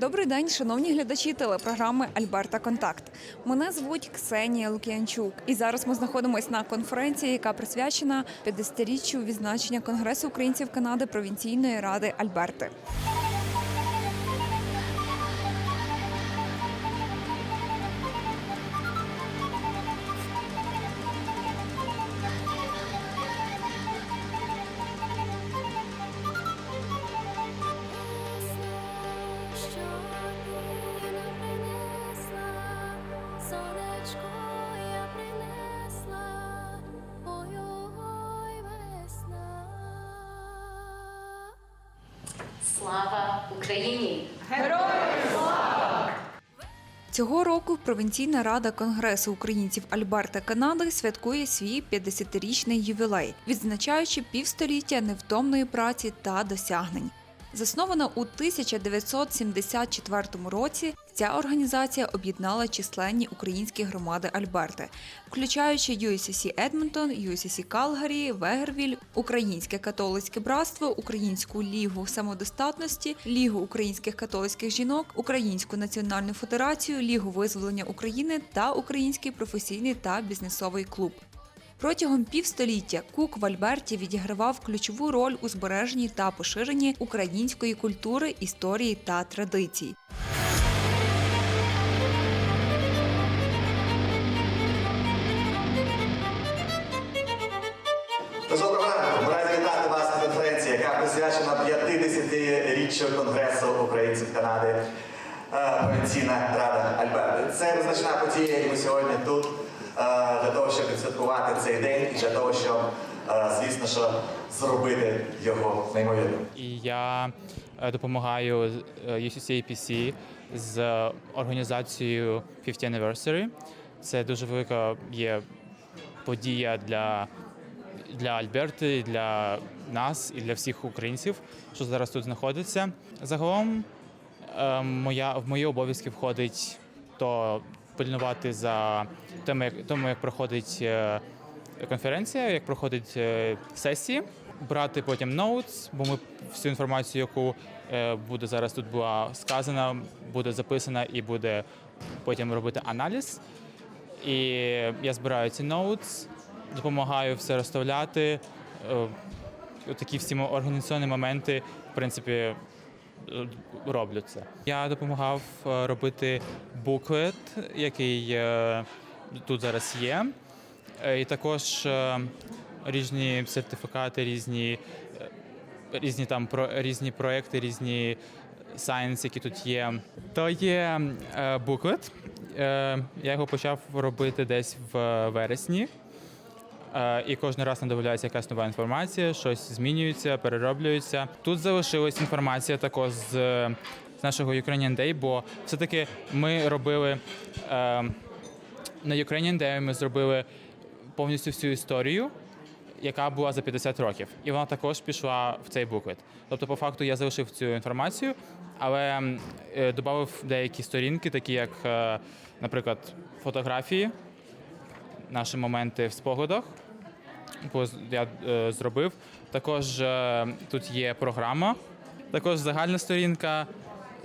Добрий день, шановні глядачі телепрограми Альберта Контакт. Мене звуть Ксенія Лук'янчук, і зараз ми знаходимося на конференції, яка присвячена 50-річчю відзначення Конгресу українців Канади провінційної ради Альберти. Слава Україні! Героям слава! Цього року провінційна рада Конгресу українців Альберта Канади святкує свій 50-річний ювілей, відзначаючи півстоліття невтомної праці та досягнень. Заснована у 1974 році, ця організація об'єднала численні українські громади Альберти, включаючи USCC Едмонтон, USCC Калгарі, Вегервіль, Українське католицьке братство, Українську лігу самодостатності, Лігу українських католицьких жінок, Українську національну федерацію, Лігу визволення України та Український професійний та бізнесовий клуб. Протягом півстоліття Кук в Альберті відігравав ключову роль у збереженні та поширенні української культури, історії та традицій. Яка присвячена 50-річчю Конгресу українців Канади, е, провінційна рада Альберти. Це визначна подія, і ми сьогодні тут для того, щоб відсвяткувати цей день і для того, щоб, е, звісно, що зробити його неймовірним. І я е, допомагаю е, UCCAPC з організацією 50 Anniversary. Це дуже велика є подія для, для Альберти, для нас і для всіх українців, що зараз тут знаходиться. Загалом е, моя, в мої обов'язки входить то пильнувати за тим, як, тому, як проходить е, конференція, як проходить е, сесії, брати потім ноутс, бо ми всю інформацію, яку е, буде зараз тут була сказана, буде записана і буде потім робити аналіз. І я збираю ці ноутс, допомагаю все розставляти. Такі всі організаційні моменти, в принципі, роблю це. Я допомагав е, робити буклет, який е, тут зараз є. Е, І також е, різні сертифікати, різні, е, різні там про різні проекти, різні сайенс, які тут є. То є е, буклет. Е, Я його почав робити десь в вересні. І кожен раз нам додається якась нова інформація, щось змінюється, перероблюється. Тут залишилась інформація також з, з нашого Ukrainian Day, бо все-таки ми робили е, на Ukrainian Day ми зробили повністю всю історію, яка була за 50 років. І вона також пішла в цей буклет. Тобто, по факту, я залишив цю інформацію, але е, додав деякі сторінки, такі як, е, наприклад, фотографії, наші моменти в спогадах. Я е, зробив. Також е, тут є програма, також загальна сторінка,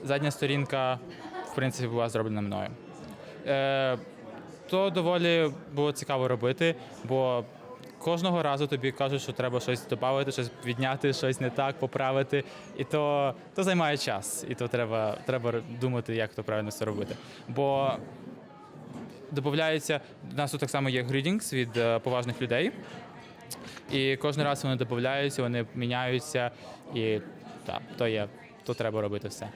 задня сторінка, в принципі, була зроблена мною. Е, то доволі було цікаво робити, бо кожного разу тобі кажуть, що треба щось додати, щось відняти, щось не так, поправити. І то, то займає час, і то треба, треба думати, як то правильно все робити. Бо додається, у нас тут так само є грідінгс від поважних людей. І кожен раз вони додаються, вони міняються, і так, то є, то треба робити все.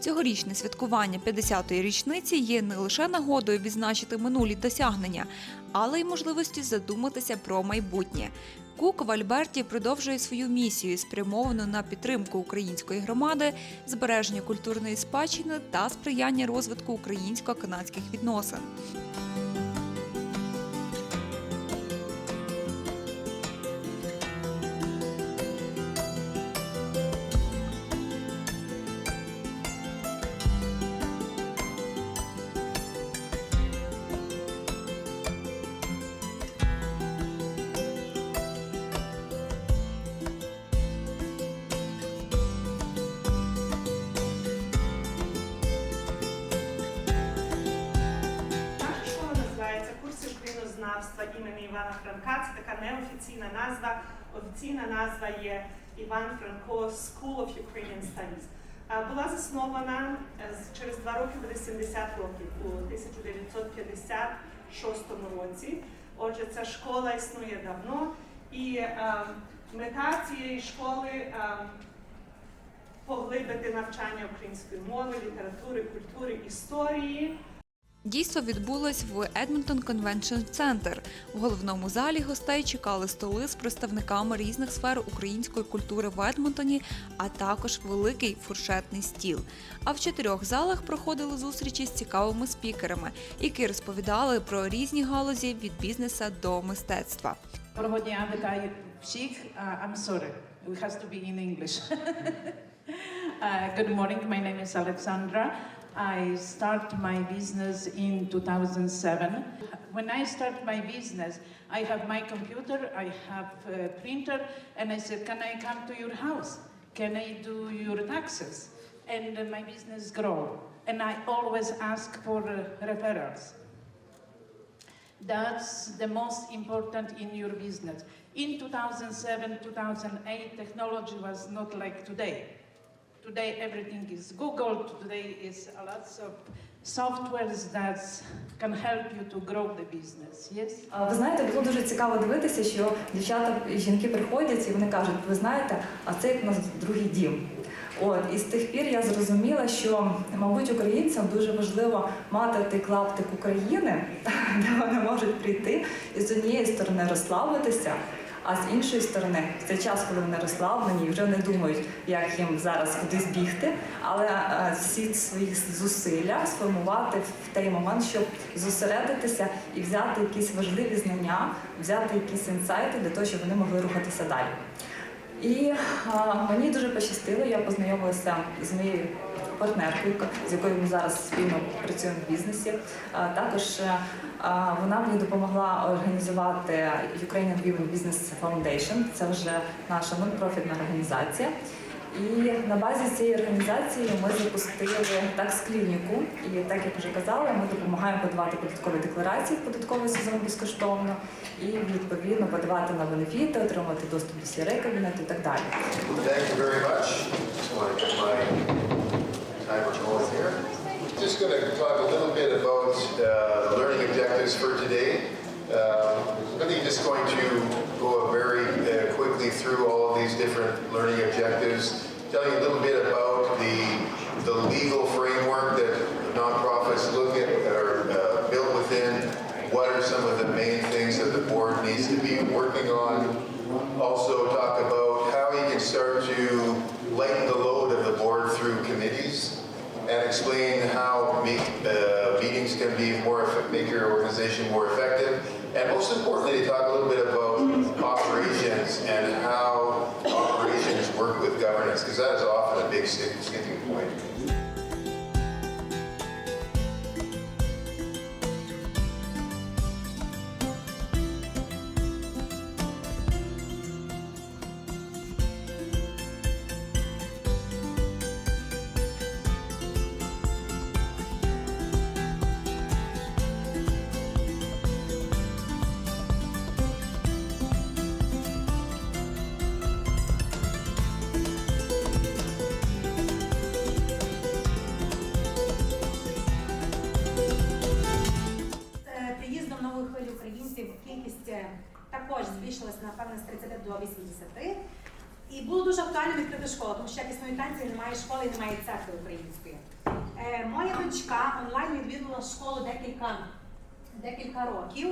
Цьогорічне святкування 50-ї річниці є не лише нагодою відзначити минулі досягнення, але й можливості задуматися про майбутнє. Кук в Альберті продовжує свою місію, спрямовану на підтримку української громади, збереження культурної спадщини та сприяння розвитку українсько-канадських відносин. Краєзнавства імені Івана Франка. Це така неофіційна назва. Офіційна назва є Іван Франко School of Ukrainian Studies. Е, Була заснована е, через два роки, буде 70 років у 1956 році. Отже, ця школа існує давно, і е, мета цієї школи е, поглибити навчання української мови, літератури, культури, історії. Дійство відбулось в Edmonton Convention Center. В головному залі гостей чекали столи з представниками різних сфер української культури в Едмонтоні, а також великий фуршетний стіл. А в чотирьох залах проходили зустрічі з цікавими спікерами, які розповідали про різні галузі від бізнеса до мистецтва. Доброго дня, вітаю всіх. Uh, I'm sorry, it has to be in English. uh, good morning, my name is Alexandra. I start my business in 2007. When I start my business, I have my computer, I have a printer, and I said, can I come to your house? Can I do your taxes? And my business grow. And I always ask for referrals. That's the most important in your business. In 2007, 2008, technology was not like today. Today, everything is Google. Today is a lot of softwares that can help you to grow the business. Yes. А, Ви знаєте, було дуже цікаво дивитися, що дівчата і жінки приходять і вони кажуть, ви знаєте, а це як у нас другий дім. От і з тих пір я зрозуміла, що мабуть українцям дуже важливо мати той клаптик України, де вони можуть прийти і з однієї сторони розслабитися. А з іншої сторони, в цей час, коли вони розслаблені, вже не думають, як їм зараз кудись бігти, але е, всі свої зусилля сформувати в той момент, щоб зосередитися і взяти якісь важливі знання, взяти якісь інсайти для того, щоб вони могли рухатися далі. І а, мені дуже пощастило, я познайомилася з моєю партнеркою, з якою ми зараз спільно працюємо в бізнесі. Також е, вона мені допомогла організувати Ukrainian Women Business Foundation. Це вже наша нон-профітна організація. І на базі цієї організації ми запустили такс клініку. І так як вже казала, ми допомагаємо подавати податкові декларації в податковий сезон безкоштовно і відповідно подавати на бенефіти, отримати доступ до CRA кабінету і так далі. My timer going. Just going to talk a little bit about uh, the learning objectives for today. Um, really just going to go very uh, quickly through all of these different learning objectives, tell you a little bit about the, the legal framework that nonprofits look at or uh, built within, what are some of the main things that the board needs to be working on, also talk about how you can start to lighten the load of the board through committees and explain how uh, meetings can be more make your organization more effective. And most importantly, to talk a little bit кількість е, також збільшилася напевно з 30 до 80. І було дуже актуально відкрити школу, тому що як існує танці, немає школи і немає церкви української. Е, моя дочка онлайн відвідувала школу декілька, декілька років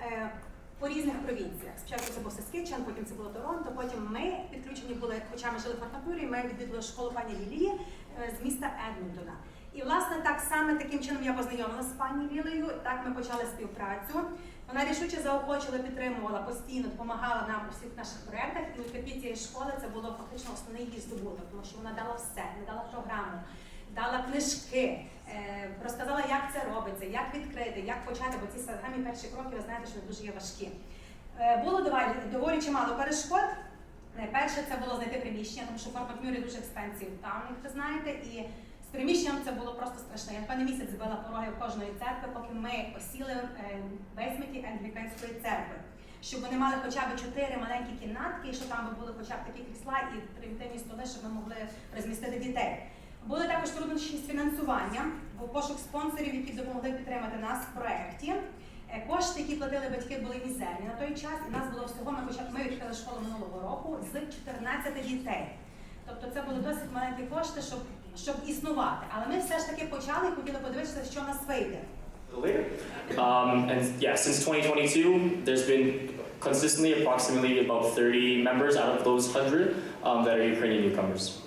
е, по різних провінціях. Спочатку це був Саскичан, потім це було Торонто, потім ми підключені були, хоча ми жили в Фортнапурі, ми відвідували школу пані Лілії е, з міста Едмонтона. І власне так саме таким чином я познайомилася з пані Лілею. Так ми почали співпрацю. Вона рішуче заохочила, підтримувала постійно, допомагала нам у всіх наших проєктах. І у відкритті цієї школи це було фактично основний її здобуток, тому що вона дала все, вона дала програму, дала книжки, е, розказала, як це робиться, як відкрити, як почати, бо ці самі перші кроки, ви знаєте, що вони дуже є важкі. Е, було доволі, доволі чимало перешкод. Найперше це було знайти приміщення, тому що Форт Макмюрі дуже експенсив там, як ви знаєте, і приміщенням це було просто страшно. Я певний місяць збила пороги кожної церкви, поки ми осіли е, в бейсменті англіканської церкви. Щоб вони мали хоча б чотири маленькі кімнатки, щоб там були хоча б такі крісла і примітивні столи, щоб ми могли розмістити дітей. Були також труднощі з фінансуванням, бо пошук спонсорів, які допомогли підтримати нас в проєкті. Е, Кошти, які платили батьки, були мізерні на той час. І нас було всього. Ми почали ми відкрили школу минулого року з 14 дітей. Тобто це були досить маленькі кошти, щоб, щоб існувати. Але ми все ж таки почали і хотіли подивитися, що в нас вийде. Um, and yeah, since 2022, there's been consistently approximately about 30 members out of those 100 um, that are Ukrainian newcomers.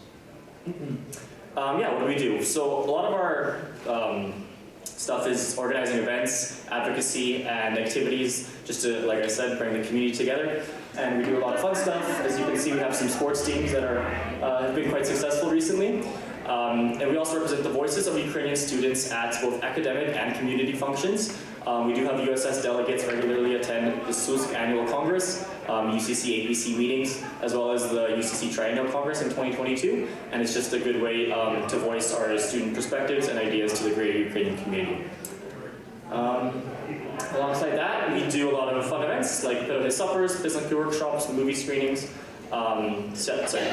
um, yeah, what do we do? So a lot of our um, stuff is organizing events, advocacy, and activities just to, like I said, bring the community together. And we do a lot of fun stuff. As you can see, we have some sports teams that are uh, have been quite successful recently. Um, and we also represent the voices of Ukrainian students at both academic and community functions. Um, we do have USS delegates regularly attend the SUSC annual congress, um, UCC APC meetings, as well as the UCC Triennial Congress in 2022. And it's just a good way um, to voice our student perspectives and ideas to the greater Ukrainian community. Um, alongside that, we do a lot of fun events like Pidove suppers, business workshops, movie screenings, um, set, sorry,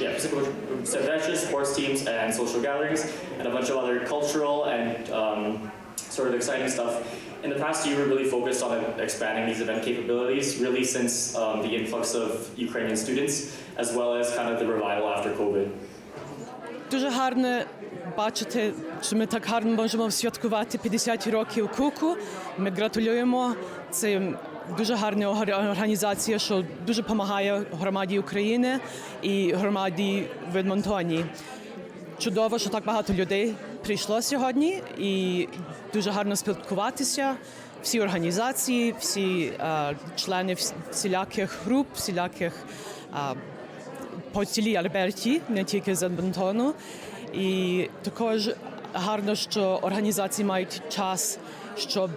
yeah, physical set matches, sports teams, and social gatherings, and a bunch of other cultural and um, sort of exciting stuff. In the past year, we really focused on expanding these event capabilities, really since um, the influx of Ukrainian students, as well as kind of the revival after COVID. Дуже гарно бачити, що ми так гарно можемо святкувати 50 років куку. Ми гратулюємо. Це дуже гарна організація, що дуже допомагає громаді України і громаді в Едмонтоні. Чудово, що так багато людей прийшло сьогодні, і дуже гарно спілкуватися. Всі організації, всі е, члени всіляких груп, всіляких е, по цілій Альберті, не тільки з Едмонтону. І також гарно, що організації мають час, щоб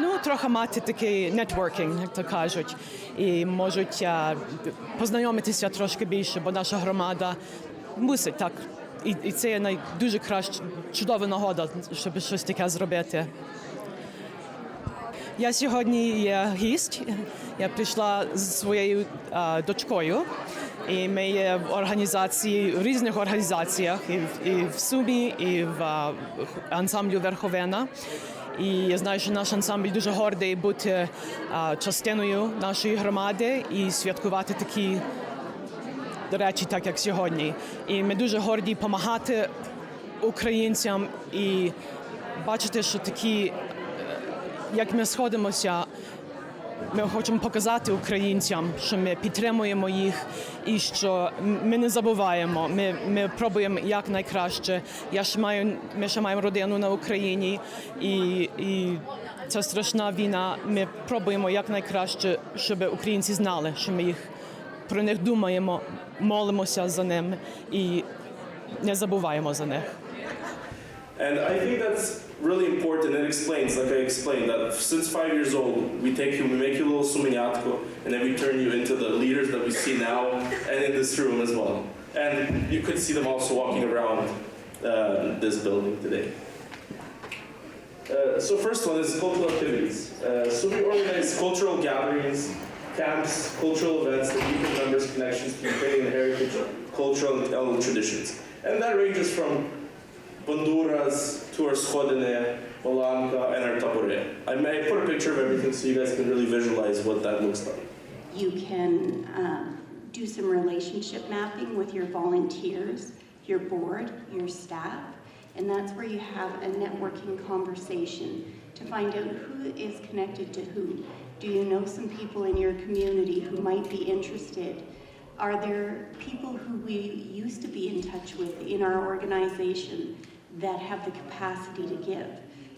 ну, трохи мати такий нетворкінг, як то кажуть, і можуть а, познайомитися трошки більше, бо наша громада мусить так. І, і це є най- дуже краще чудова нагода, щоб щось таке зробити. Я сьогодні є гість. Я прийшла з своєю а, дочкою. І ми є в організації в різних організаціях, і, і в Сумі, і в а, ансамблю Верховена. І я знаю, що наш ансамбль дуже гордий бути частиною нашої громади і святкувати такі речі, так як сьогодні. І ми дуже горді допомагати українцям і бачити, що такі, е, як ми сходимося, ми хочемо показати українцям, що ми підтримуємо їх і що ми не забуваємо. Ми, ми пробуємо як найкраще. Я ще маю, ми ще маємо родину на Україні, і, і ця страшна війна. Ми пробуємо як найкраще, щоб українці знали, що ми їх про них думаємо, молимося за ними і не забуваємо за них. And I think that's really important. It explains, like I explained, that since five years old, we take you, we make you a little suminyatko, and then we turn you into the leaders that we see now and in this room as well. And you could see them also walking around uh, this building today. Uh, so first one is cultural activities. Uh, so we organize cultural gatherings, camps, cultural events that deepen members' connections to Ukrainian heritage, cultural and traditions. And that ranges from Honduras to our Olanka, and our Tapore. I may put a picture of everything so you guys can really visualize what that looks like. You can um, do some relationship mapping with your volunteers, your board, your staff, and that's where you have a networking conversation to find out who is connected to who. Do you know some people in your community who might be interested? Are there people who we used to be in touch with in our organization that have the capacity to give?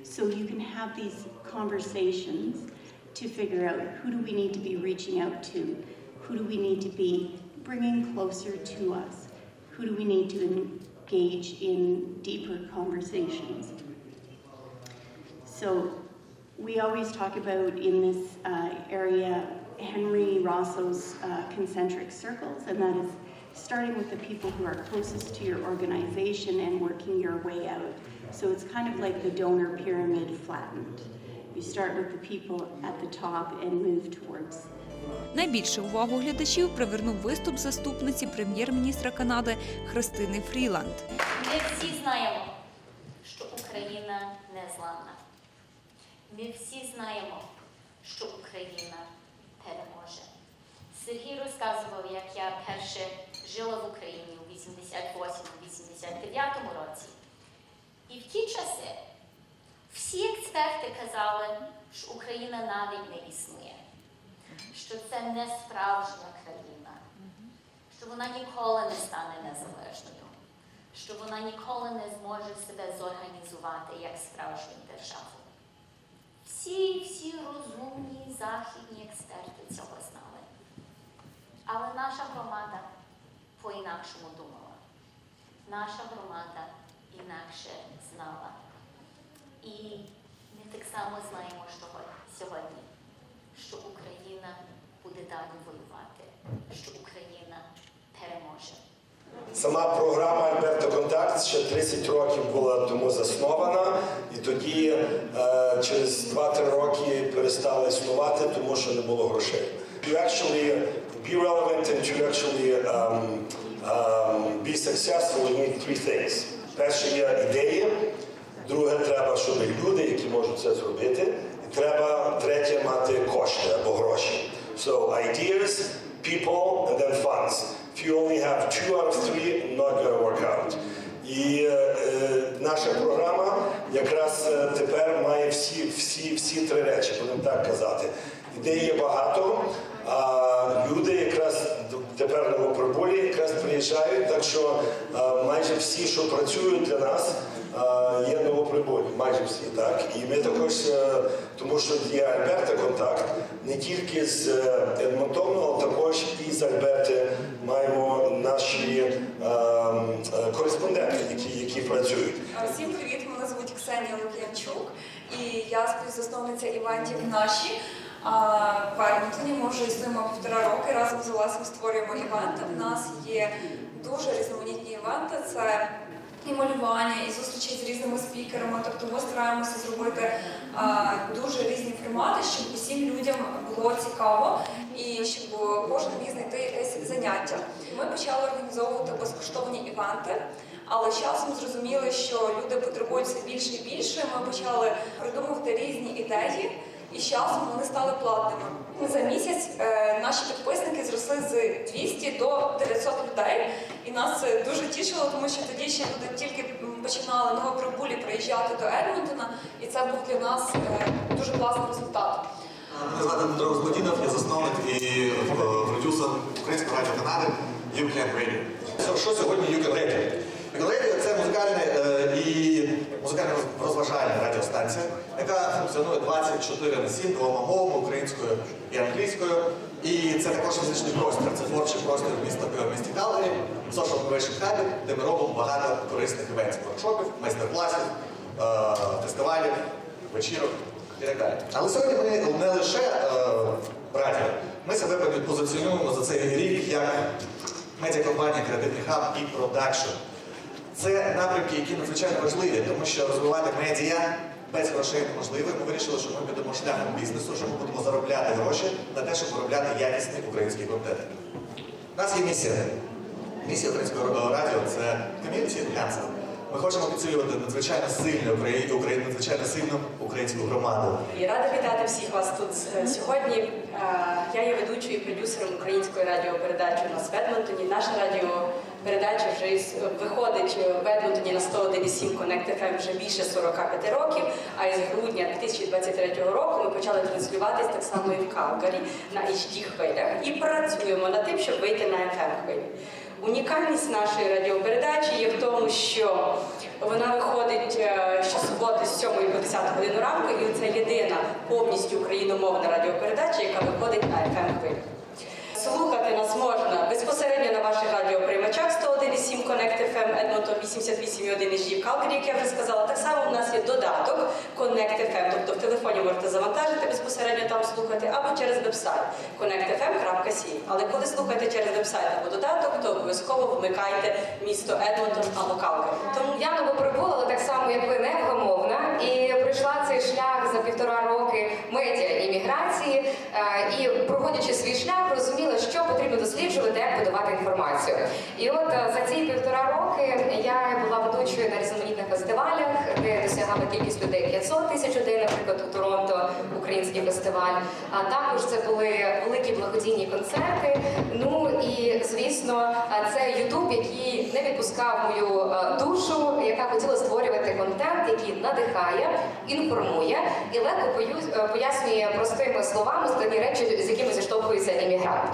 So you can have these conversations to figure out who do we need to be reaching out to, who do we need to be bringing closer to us, who do we need to engage in deeper conversations. So we always talk about in this uh, area Henry Rosso's uh, concentric circles, and that is starting with the people who are closest to your organization and working your way out. So it's kind of like the donor pyramid flattened. You start with the people at the top and move towards Найбільше увагу глядачів привернув виступ заступниці прем'єр-міністра Канади Христини Фріланд. Ми всі знаємо, що Україна незламна. Ми всі знаємо, що Україна переможе. Сергій розказував, як я перше жила в Україні у 88-89 році. І в ті часи всі експерти казали, що Україна навіть не існує, що це не справжня країна, що вона ніколи не стане незалежною, що вона ніколи не зможе себе зорганізувати як справжню державу. Всі, всі розумні західні експерти цього знали. Але наша громада по-інакшому думала. Наша громада інакше знала. І ми так само знаємо що сьогодні, що Україна буде далі воювати, що Україна переможе. Сама програма Альберто Контакт ще 30 років була тому заснована, і тоді е, через 2-3 роки перестала існувати, тому що не було грошей. To actually be relevant and to actually um, um, be successful, you need three things. Перше є ідеї, друге треба, щоб люди, які можуть це зробити, і треба третє мати кошти або гроші. So ideas, people, and then funds. If you only have two out of three, not gonna work out. І е, е, наша програма якраз е, тепер має всі, всі, всі три речі, будемо так казати. Ідей є багато, а люди якраз тепер новоприбулі якраз приїжджають, так що е, майже всі, що працюють для нас, е, є новоприбулі, майже всі. Так? І ми також, е, тому що є Альберта контакт, не тільки з е, Едмонтону, але також і з Альберти маємо наші е, е, кореспонденти, які, які працюють. Всім привіт! Мене звуть Ксенія Лук'янчук, і я співзасновниця івентів наші. В Едмонтоні ми вже існуємо півтора роки. Разом з Олесем створюємо івенти. У нас є дуже різноманітні івенти. Це і малювання, і зустрічі з різними спікерами. Тобто ми стараємося зробити а, дуже різні формати, щоб усім людям було цікаво і щоб кожен міг знайти якесь заняття. Ми почали організовувати безкоштовні івенти. Але часом зрозуміли, що люди потребують все більше і більше. Ми почали придумувати різні ідеї, і з часом вони стали платними. За місяць е, наші підписники зросли з 200 до 900 людей, і нас це дуже тішило, тому що тоді ще люди тільки починали новоприбулі приїжджати до Едмонтона, і це був для нас е, дуже класний результат. Мене звати Дмитро Розбодінов, я засновник і е, продюсер Українського радіо Канади UCAN Radio. Що- сьогодні UCAN Radio? UCAN – це музикальне е, і музикально розважальна радіостанція, яка функціонує 24 на 7 двома мовами українською і англійською. І це також музичний простір, це творчий простір міста в місті Калгарі, social innovation hub, де ми робимо багато корисних івентів, воркшопів, майстер-класів, е, фестивалів, вечірок і так далі. Але сьогодні ми не лише е, радіо, ми себе позиціонуємо за цей рік як медіакомпанія Креативний хаб і продакшн. Це напрямки, які надзвичайно важливі, тому що розвивати медіа без грошей неможливо. Ми вирішили, що ми підемо шляхом бізнесу, що ми будемо заробляти гроші на те, щоб виробляти якісний український контент. У нас є місія. Місія українського радіо це community enhancer. Ми хочемо підсилювати надзвичайно сильну Україну, Україну, надзвичайно сильну українську громаду. І рада вітати всіх вас тут е, сьогодні. Е, Я є ведучою і продюсером української радіопередачі у нас в Едмонтоні. Радіопередача вже виходить в Едмонтоні на 101,7 Connect FM вже більше 45 років. А із грудня 2023 року ми почали транслюватись так само і в Калгарі на HD хвилях. І працюємо над тим, щоб вийти на FM хвилі. Унікальність нашої радіопередачі є в тому, що вона виходить е, щосуботи з 7 по 10 годину ранку, і це єдина повністю україномовна радіопередача, яка виходить на fm хвилі. Слухати нас можна безпосередньо на ваших радіоприймачах 101,7 Connect FM Edmonton 88,1 і в Калгарі, як я вже сказала. Так само у нас є додаток Connect FM, тобто в телефоні можете завантажити безпосередньо там слухати, або через веб-сайт connectfm.ca. Але коли слухаєте через веб-сайт або додаток, то обов'язково вмикайте місто Едмонтон або Калгарі. Тому Я але так само, як ви, невгамовна, і пройшла цей шлях за півтора роки медіа імміграції. е, І проходячи свій шлях, розуміла, що потрібно досліджувати, як подавати інформацію. І от е, за ці півтора роки я була ведучою на різноманітних фестивалях, де досягала кількість людей 500 тисяч людей, наприклад, у Торонто, український фестиваль. А також це були великі благодійні концерти. Ну і звісно, це Ютуб, який не відпускав мою е, душу, яка хотіла створювати контент, який надихає, інформує і легко е, пояснює простими словами складні речі, з якими зіштовхується іммігрант.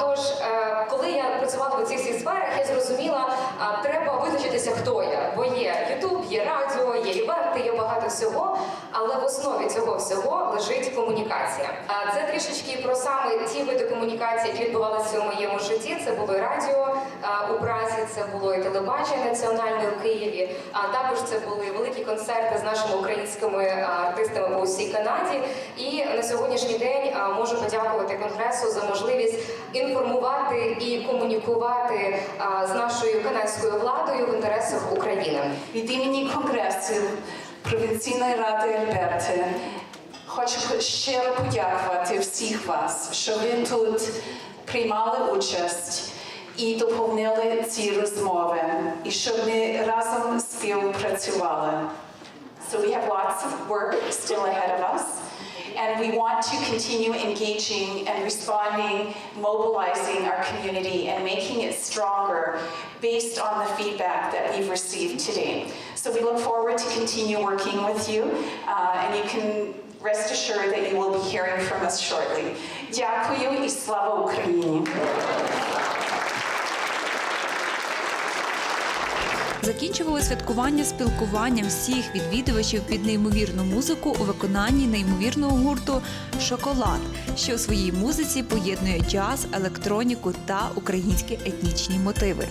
Тож, е, коли я працювала в цих всіх сферах, я зрозуміла, треба визначитися, хто я. Бо є Ютуб, є радіо, є івенти, є багато всього. Але в основі цього всього лежить комунікація. А це трішечки про саме ті види комунікації, які відбувалися у моєму житті. Це було і радіо у Празі, це було і телебачення національне у Києві. А також це були великі концерти з нашими українськими артистами по усій Канаді. І на сьогоднішній день можу подякувати конгресу за можливість інформувати і комунікувати з нашою канадською владою в інтересах України. Від імені Конгресу Провінційної ради Альберти хочу щиро подякувати всіх вас, що ви тут приймали участь і доповнили ці розмови, і щоб ми разом співпрацювали. So we have lots of work still ahead of us. And we want to continue engaging and responding, mobilizing our community and making it stronger based on the feedback that we've received today. So we look forward to continue working with you uh, and you can rest assured that you will be hearing from us shortly. Дякую і слава Україні! Закінчували святкування спілкуванням всіх відвідувачів під неймовірну музику у виконанні неймовірного гурту Шоколад, що у своїй музиці поєднує джаз, електроніку та українські етнічні мотиви.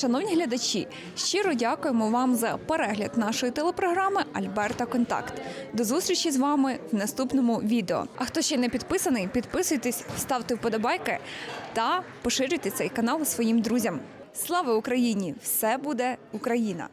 Шановні глядачі, щиро дякуємо вам за перегляд нашої телепрограми Альберта Контакт. До зустрічі з вами в наступному відео. А хто ще не підписаний, підписуйтесь, ставте вподобайки та поширюйте цей канал своїм друзям. Слава Україні! Все буде Україна!